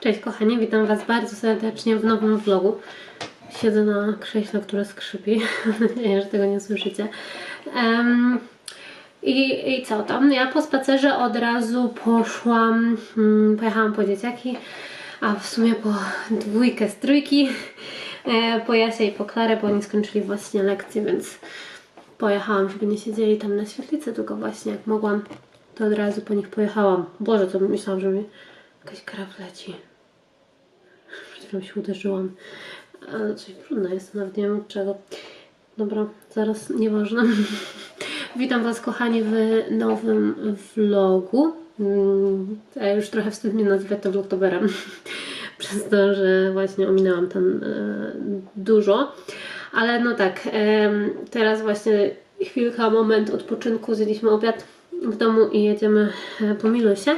Cześć kochani, witam Was bardzo serdecznie w nowym vlogu. Siedzę na krześle, które skrzypi. Mam nadzieję, że tego nie słyszycie. Em, i, I co tam? Ja po spacerze od razu poszłam, mm, pojechałam po dzieciaki, a w sumie po dwójkę z trójki, e, po Jasie i po Klarę, bo oni skończyli właśnie lekcje, więc pojechałam, żeby nie siedzieli tam na świetlicy, tylko właśnie jak mogłam, to od razu po nich pojechałam. Boże, to myślałam, że mi jakaś krew leci. Chwilą się uderzyłam. Ale coś trudne jest, nawet nie wiem od czego. Dobra, zaraz, nieważne. Witam Was kochani w nowym vlogu. Mm, A już trochę wstyd mnie nazywać to vlogtoberem. Przez to, że właśnie ominęłam tam e, dużo. Ale no tak, teraz właśnie chwilka, moment odpoczynku. Zjedliśmy obiad w domu i jedziemy e, po Milusie.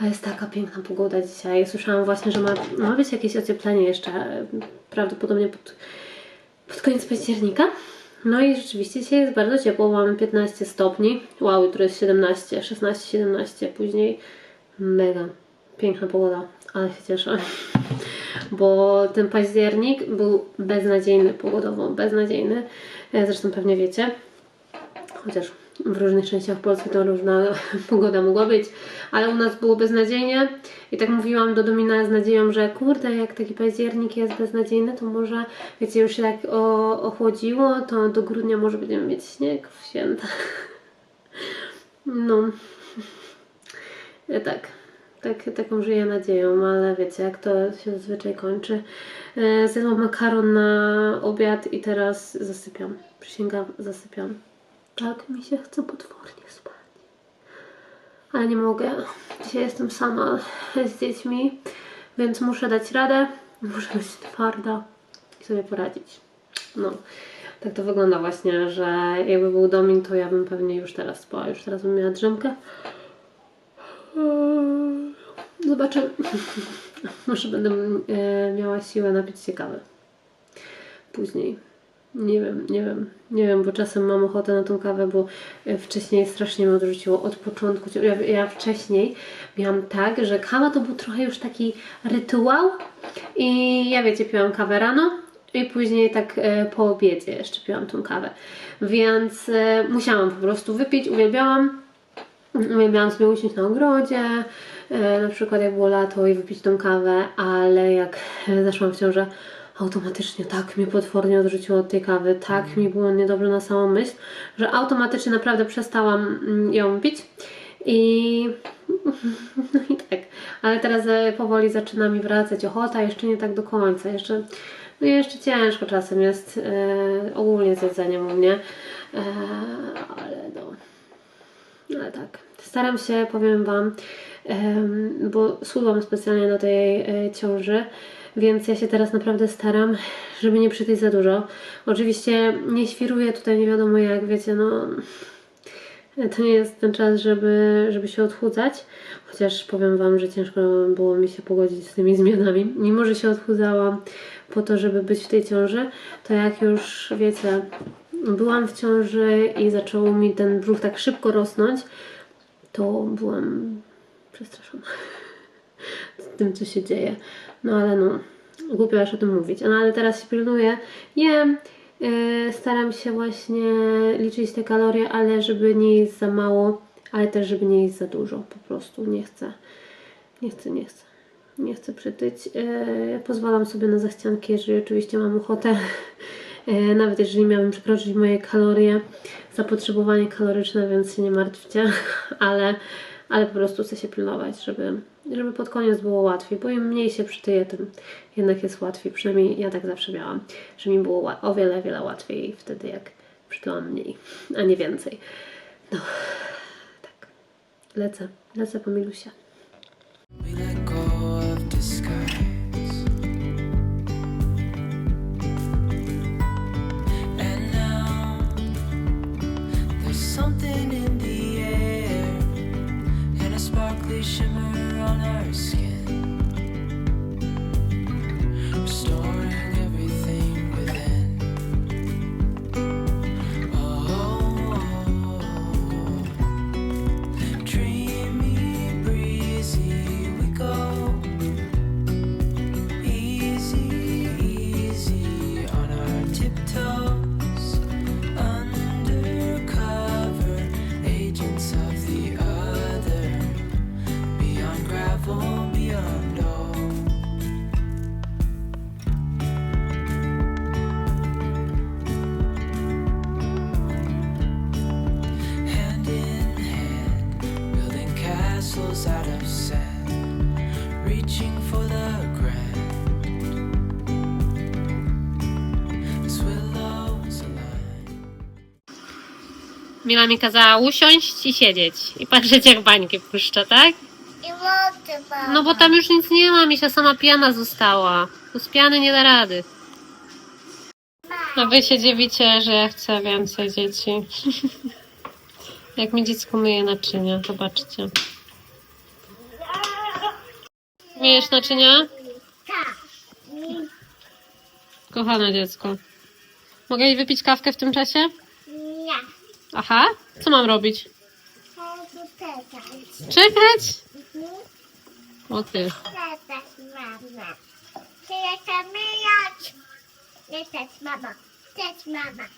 A jest taka piękna pogoda dzisiaj. Słyszałam właśnie, że ma, ma być jakieś ocieplenie jeszcze, e, prawdopodobnie pod, pod koniec października. No i rzeczywiście dzisiaj jest bardzo ciepło, mamy 15 stopni. Wow, jutro jest 17, 16, 17 później. Mega piękna pogoda, ale się cieszę. Bo ten październik był beznadziejny pogodowo, beznadziejny. E, Zresztą pewnie wiecie. Chociaż w różnych częściach Polski to różna pogoda mogła być, ale u nas było beznadziejnie i tak mówiłam do Domina z nadzieją, że kurde, jak taki październik jest beznadziejny, to może, wiecie, już się tak o, ochłodziło, to do grudnia może będziemy mieć śnieg w święta. No, Ja tak, tak, taką żyję nadzieją, ale wiecie, jak to się zazwyczaj kończy. E, Zjadłam makaron na obiad i teraz zasypiam. Przysięgam, zasypiam. Tak mi się chce potwornie spać. Ale nie mogę. Dzisiaj jestem sama z dziećmi, więc muszę dać radę. Muszę być twarda i sobie poradzić. No, tak to wygląda właśnie, że jakby był Domin, to ja bym pewnie już teraz spała, już teraz bym miała drzemkę. Zobaczę. Może będę e, miała siłę napić się kawy. Później. Nie wiem, nie wiem, nie wiem, bo czasem mam ochotę na tą kawę, bo e, wcześniej strasznie mnie odrzuciło od początku. Ja, ja wcześniej miałam tak, że kawa to był trochę już taki rytuał i ja wiecie, piłam kawę rano i później tak e, po obiedzie jeszcze piłam tą kawę. Więc e, musiałam po prostu wypić, uwielbiałam. Uwielbiałam sobie usiąść na ogrodzie, na przykład jak było lato i wypić tą kawę, ale jak zaszłam w ciążę, automatycznie tak mnie potwornie odrzuciło od tej kawy, tak mi było niedobrze na samą myśl, że automatycznie naprawdę przestałam mm, ją pić i no i tak, ale teraz e, powoli zaczyna mi wracać ochota, jeszcze nie tak do końca, jeszcze no jeszcze ciężko czasem jest e, ogólnie z jedzeniem u mnie, e, ale no ale tak, staram się, powiem Wam, bo schudłam specjalnie do tej ciąży, więc ja się teraz naprawdę staram, żeby nie przytyć za dużo. Oczywiście nie świruję tutaj nie wiadomo jak, wiecie, no to nie jest ten czas, żeby, żeby się odchudzać, chociaż powiem Wam, że ciężko było mi się pogodzić z tymi zmianami. Mimo, że się odchudzałam po to, żeby być w tej ciąży, to jak już, wiecie, byłam w ciąży i zaczął mi ten brzuch tak szybko rosnąć, to byłam przestraszona tym, co się dzieje. No ale no, głupio aż o tym mówić. No ale teraz się pilnuję, jem, yy, staram się właśnie liczyć te kalorie, ale żeby nie jeść za mało, ale też żeby nie jeść za dużo, po prostu nie chcę, nie chcę, nie chcę. Nie chcę przytyć. Yy, pozwalam sobie na zachcianki, jeżeli oczywiście mam ochotę. Yy, nawet jeżeli miałabym przekroczyć moje kalorie, zapotrzebowanie kaloryczne, więc się nie martwcie, ale, ale po prostu chcę się pilnować, żeby, żeby pod koniec było łatwiej, bo im mniej się przytyje, tym jednak jest łatwiej. Przynajmniej ja tak zawsze miałam, że mi było o wiele, wiele łatwiej wtedy, jak przytyłam mniej, a nie więcej. No, tak. Lecę, lecę po Milusia. Mila mi kazała usiąść i siedzieć i patrzeć jak bańki puszcza, tak? I wody, mama. No bo tam już nic nie ma, mi się sama piana została. Tu z piany nie da rady. A wy się dziwicie, że ja chcę więcej dzieci. Jak mi dziecko myje naczynia, zobaczcie. Myjesz naczynia? Tak. Kochane dziecko. Mogę jej wypić kawkę w tym czasie? Aha, co mam robić? Czekać. Czekać? O ty. Czekać, mama. Czy ja chcę myjać? Nie chcesz, mama. Chcesz, mama.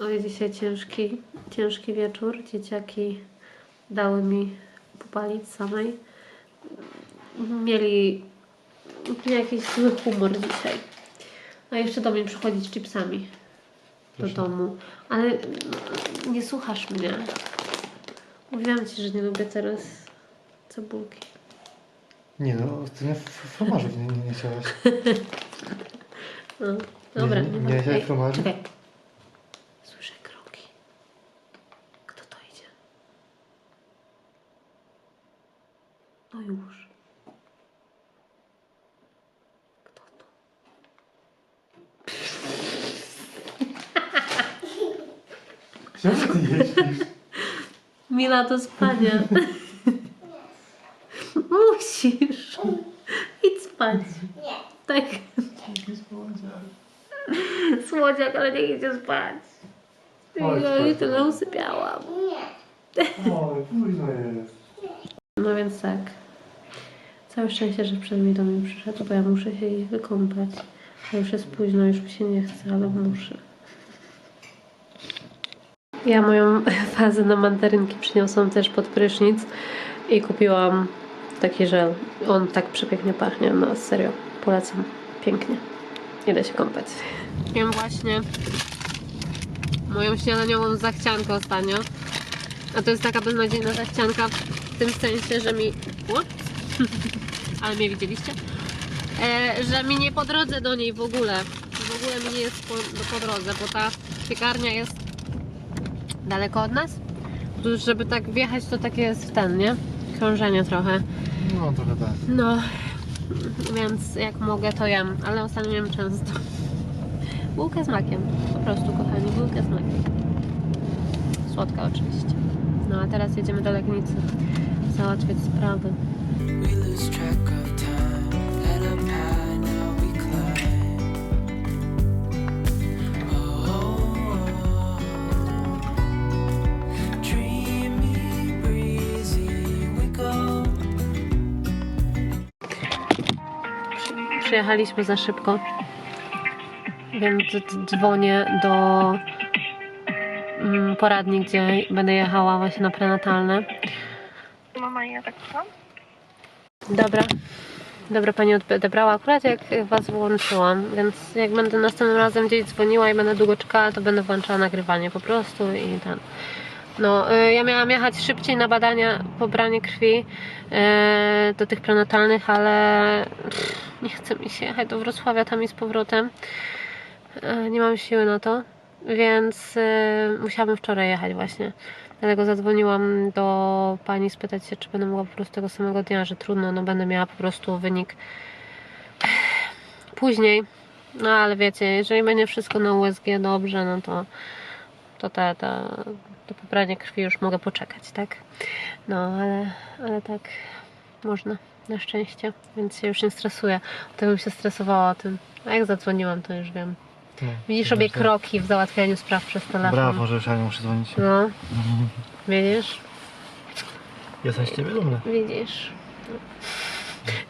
Oj, dzisiaj ciężki, ciężki wieczór. Dzieciaki dały mi popalić samej. Mieli jakiś zły humor dzisiaj. A jeszcze do mnie przychodzić z chipsami do domu. Ale nie słuchasz mnie. Mówiłam ci, że nie lubię teraz cebulki. Nie no, ty nie w fromażu nie, nie, nie chciałaś. No, dobra. Nie, nie, nie? Czekaj. Słyszę kroki. Kto to idzie? No już. Gdzie ty jeździsz? Mila do spania. Musisz. Idź spać. Nie. Tak. Słodziak, ale nie idzie spać. Chodź, Ja chodź. usypiałam. Późno jest. No więc tak. Całe szczęście, że przed mi do mnie przyszedł, bo ja muszę się wykąpać. A już jest późno, już mi się nie chce, ale muszę. Ja moją fazę na mandarynki przyniosłam też pod prysznic i kupiłam taki żel. On tak przepięknie pachnie, no serio, polecam. Pięknie. Idę się kąpać. Wiem właśnie moją śniadaniową zachciankę ostatnio. A to jest taka beznadziejna zachcianka w tym sensie, że mi... What? Ale mnie widzieliście? E, że mi nie po drodze do niej w ogóle. W ogóle mi nie jest po, po drodze, bo ta piekarnia jest daleko od nas. Już żeby tak wjechać, to takie jest w ten, nie? Krążenie trochę. No, trochę tak. No, więc jak mogę, to jem, ale ostatnio jem często. Bułkę z makiem, po prostu, kochani, bułkę z makiem. Słodka oczywiście. No a teraz jedziemy do Legnicy załatwiać sprawy. Przyjechaliśmy za szybko, więc dzwonię do mm, poradni, gdzie będę jechała właśnie na prenatalne. Mama, ja tak co? Dobra. Dobra, pani odebrała akurat jak was włączyłam, więc jak będę następnym razem gdzieś dzwoniła i będę długo czekała, to będę włączała nagrywanie po prostu i ten. No, y, ja miałam jechać szybciej na badania, pobranie krwi y, do tych prenatalnych, ale pff, nie chce mi się jechać do Wrocławia tam i z powrotem. Y, Nie mam siły na to, więc y, musiałabym wczoraj jechać właśnie. Dlatego zadzwoniłam do pani spytać się, czy będę mogła po prostu tego samego dnia, że trudno, no będę miała po prostu wynik później. No ale wiecie, jeżeli będzie wszystko na USG dobrze, no to to te, te, to pobranie krwi już mogę poczekać, tak? No ale, ale tak można, na szczęście, więc się już nie stresuję. O tym bym się stresowała o tym. A jak zadzwoniłam, to już wiem. No, Widzisz, dobrze. kroki w załatwianiu spraw przez telefon. Brawo, że już ja nie muszę dzwonić. No, widzisz? Jestem z ciebie dumny. Widzisz.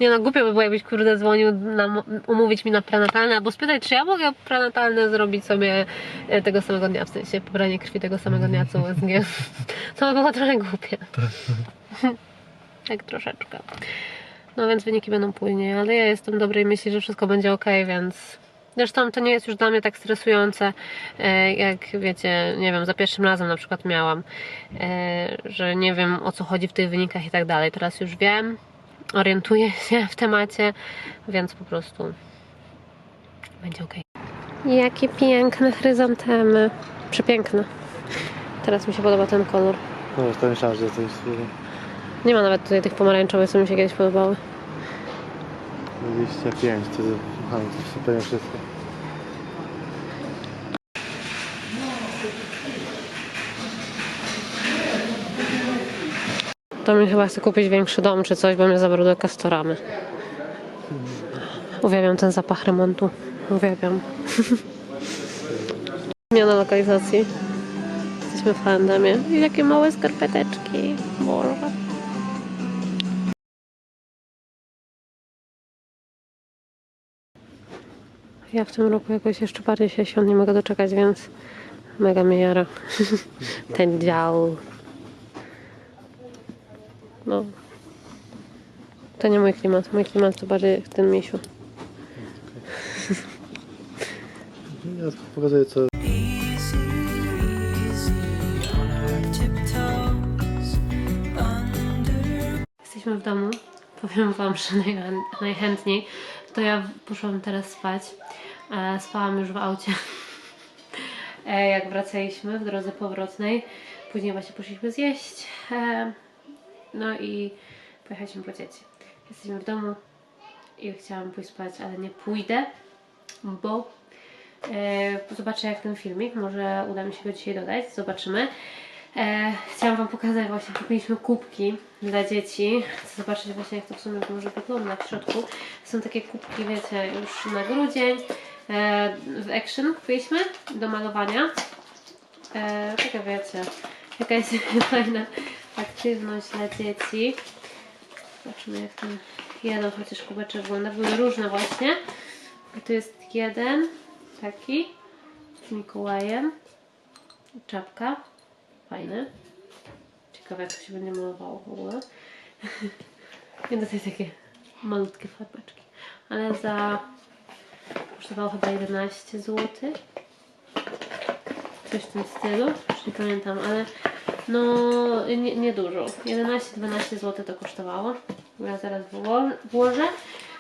Nie no, głupio by było, jakbyś kurde dzwonił na, umówić mi na prenatalne, albo spytać, czy ja mogę prenatalne zrobić sobie e, tego samego dnia, w sensie pobranie krwi tego samego dnia co USG. To by było trochę głupie. tak troszeczkę. No więc wyniki będą później, ale ja jestem dobrej myśli, że wszystko będzie ok, więc zresztą to nie jest już dla mnie tak stresujące, e, jak wiecie, nie wiem, za pierwszym razem na przykład miałam, e, że nie wiem o co chodzi w tych wynikach i tak dalej. Teraz już wiem, orientuję się w temacie, więc po prostu będzie ok. Jakie piękne chryzantemy. Przepiękne. Teraz mi się podoba ten kolor. No, to myślałem, że coś Nie ma nawet tutaj tych pomarańczowych, co mi się kiedyś podobały. 25, to kochani, to wszystko. To mi chyba chce kupić większy dom czy coś, bo mnie zabrał do Castoramy. Uwielbiam ten zapach remontu. Uwielbiam. Zmiana lokalizacji. Jesteśmy w H&M-ie. I takie małe skarpeteczki. Boże. Ja w tym roku jakoś jeszcze bardziej się świąt nie mogę doczekać, więc mega mnie jara. Ten dział. No. To nie mój klimat. Mój klimat to bardziej w tym misiu. Ja tylko pokazuję, co Jesteśmy w domu. Powiem Wam, że najchę- najchętniej to ja poszłam teraz spać. E, spałam już w aucie. E, jak wracaliśmy w drodze powrotnej. Później właśnie poszliśmy zjeść. E, no i pojechaliśmy po dzieci. Jesteśmy w domu i chciałam pójść spać, ale nie pójdę, bo zobaczę jak ten filmik, może uda mi się go dzisiaj dodać, zobaczymy. Chciałam Wam pokazać właśnie, kupiliśmy kubki dla dzieci. Chcę zobaczyć właśnie jak to w sumie może wygląda w środku. Są takie kubki, wiecie, już na grudzień. E, w Action kupiliśmy do malowania. E, taka wiecie, jakaś fajna aktywność dla dzieci. Zobaczymy jak ten jeden chociaż kubeczek wygląda. Były różne właśnie. I tu jest jeden taki z Mikołajem. Czapka. Fajny. Ciekawe jak to się będzie malowało w ogóle. I tutaj takie malutkie farbeczki. Ale za... kosztowało chyba 11 zł. Coś w tym stylu. Już nie pamiętam, ale no nie, nie dużo. 11-12 zł to kosztowało. Ja zaraz wło- włożę.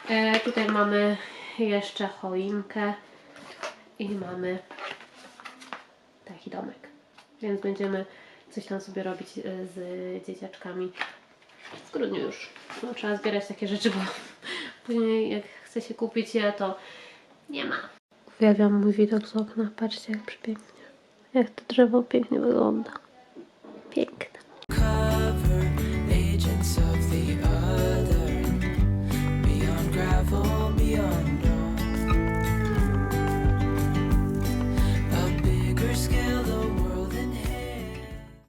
E, tutaj mamy jeszcze choinkę i mamy taki domek. Więc będziemy coś tam sobie robić e, z dzieciaczkami w grudniu już. No, trzeba zbierać takie rzeczy, bo później jak chce się kupić je, to nie ma. Uwielbiam mój widok z okna. Patrzcie jak przepięknie. Jak to drzewo pięknie wygląda. Piękne.